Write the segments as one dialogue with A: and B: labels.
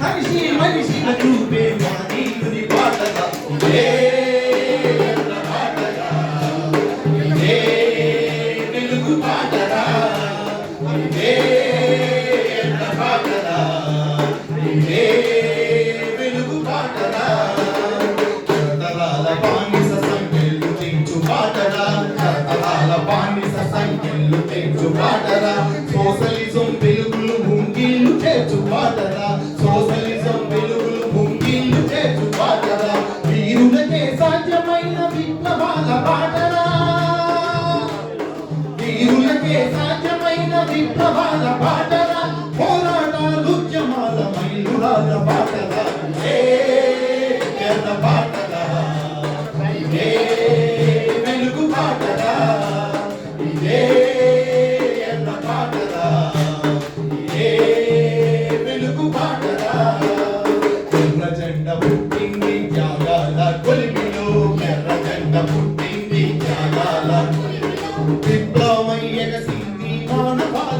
A: మనిషి మనిషిగా చూపే నీకుని పాటగా ఉండే పాటరా సోషలిజం తెలుగు సాధ్యమైన విప్లవాల బాటరా వీరులకే సాధ్యమైన విప్లవాల బాటరా పోరాటాలు ఉద్యమాల మైలురాల బాటరా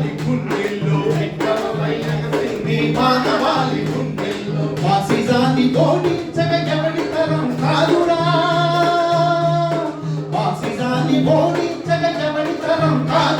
A: మానవాళి గుండెల్లో. విప్లవమయ్యగసింది మానవాళి గుండెల్లో. ఫాసిజాన్ని ఓడించక ఎవడి తరం కాదురా. ఫాసిజాన్ని ఓడించక ఎవడి తరం కాదు.